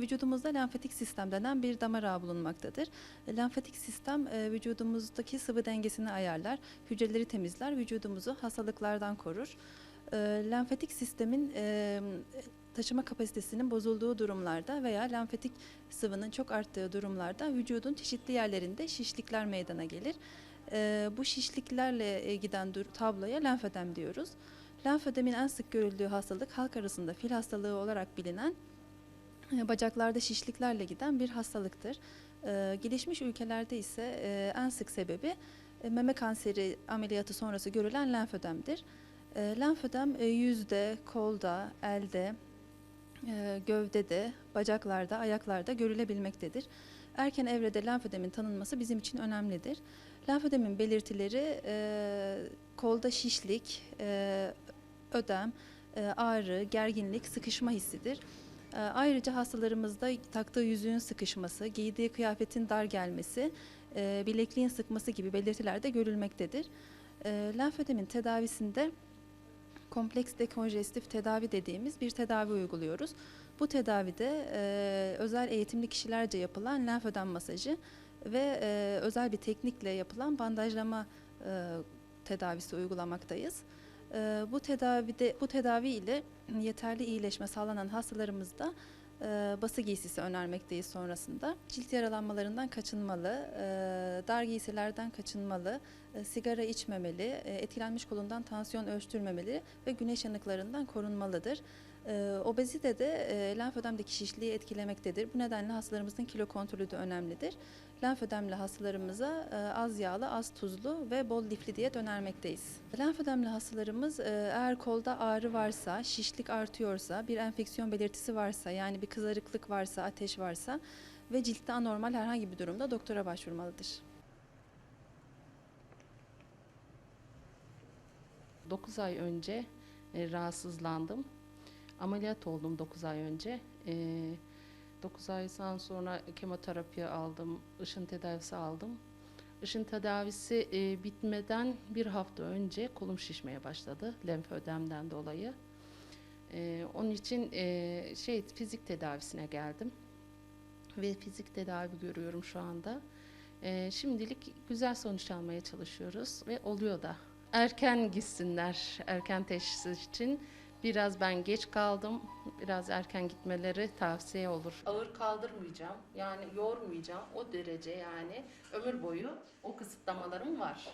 vücudumuzda lenfatik sistem denen bir damar ağı bulunmaktadır. E, Lenfatik sistem e, vücudumuzdaki sıvı dengesini ayarlar, hücreleri temizler, vücudumuzu hastalıklardan korur. E, Lenfatik sistemin taşıma kapasitesinin bozulduğu durumlarda veya lenfatik sıvının çok arttığı durumlarda vücudun çeşitli yerlerinde şişlikler meydana gelir. Bu şişliklerle giden tabloya lenfödem diyoruz. Lenfödemin en sık görüldüğü hastalık halk arasında fil hastalığı olarak bilinen bacaklarda şişliklerle giden bir hastalıktır. E, gelişmiş ülkelerde ise e, en sık sebebi e, meme kanseri ameliyatı sonrası görülen lenfödemdir. E, lenfödem e, yüzde, kolda, elde, e, gövdede, bacaklarda, ayaklarda görülebilmektedir. Erken evrede lenfödemin tanınması bizim için önemlidir. Lenfödemin belirtileri e, kolda şişlik, e, ödem, e, ağrı, gerginlik, sıkışma hissidir. E, Ayrıca hastalarımızda taktığı yüzüğün sıkışması, giydiği kıyafetin dar gelmesi, e, bilekliğin sıkması gibi belirtiler de görülmektedir. E, Lenfödemin tedavisinde kompleks dekonjestif tedavi dediğimiz bir tedavi uyguluyoruz. Bu tedavide e, özel eğitimli kişilerce yapılan lenfödem masajı ve e, özel bir teknikle yapılan bandajlama tedavisi uygulamaktayız. E, bu tedavide bu tedavi ile yeterli iyileşme sağlanan hastalarımızda e, bası giysisi önermekteyiz sonrasında. Cilt yaralanmalarından kaçınmalı, e, dar giysilerden kaçınmalı, e, sigara içmemeli, e, etkilenmiş kolundan tansiyon ölçtürmemeli ve güneş yanıklarından korunmalıdır. E, obezite de e, lenfödemdeki şişliği etkilemektedir. Bu nedenle hastalarımızın kilo kontrolü de önemlidir. Lenfödemli hastalarımıza e, az yağlı, az tuzlu ve bol lifli diyet önermekteyiz. Lenfödemli hastalarımız e, eğer kolda ağrı varsa, şişlik artıyorsa, bir enfeksiyon belirtisi varsa, yani bir kızarıklık varsa, ateş varsa ve ciltte anormal herhangi bir durumda doktora başvurmalıdır. 9 ay önce e, rahatsızlandım. Ameliyat oldum 9 ay önce. E, 9 aydan sonra kemoterapi aldım, ışın tedavisi aldım. Işın tedavisi e, bitmeden bir hafta önce kolum şişmeye başladı lenfödemden dolayı. E, onun için e, şey fizik tedavisine geldim ve fizik tedavi görüyorum şu anda. E, şimdilik güzel sonuç almaya çalışıyoruz ve oluyor da. Erken gitsinler, erken teşhis için. Biraz ben geç kaldım. Biraz erken gitmeleri tavsiye olur. Ağır kaldırmayacağım. Yani yormayacağım. O derece yani ömür boyu o kısıtlamalarım var.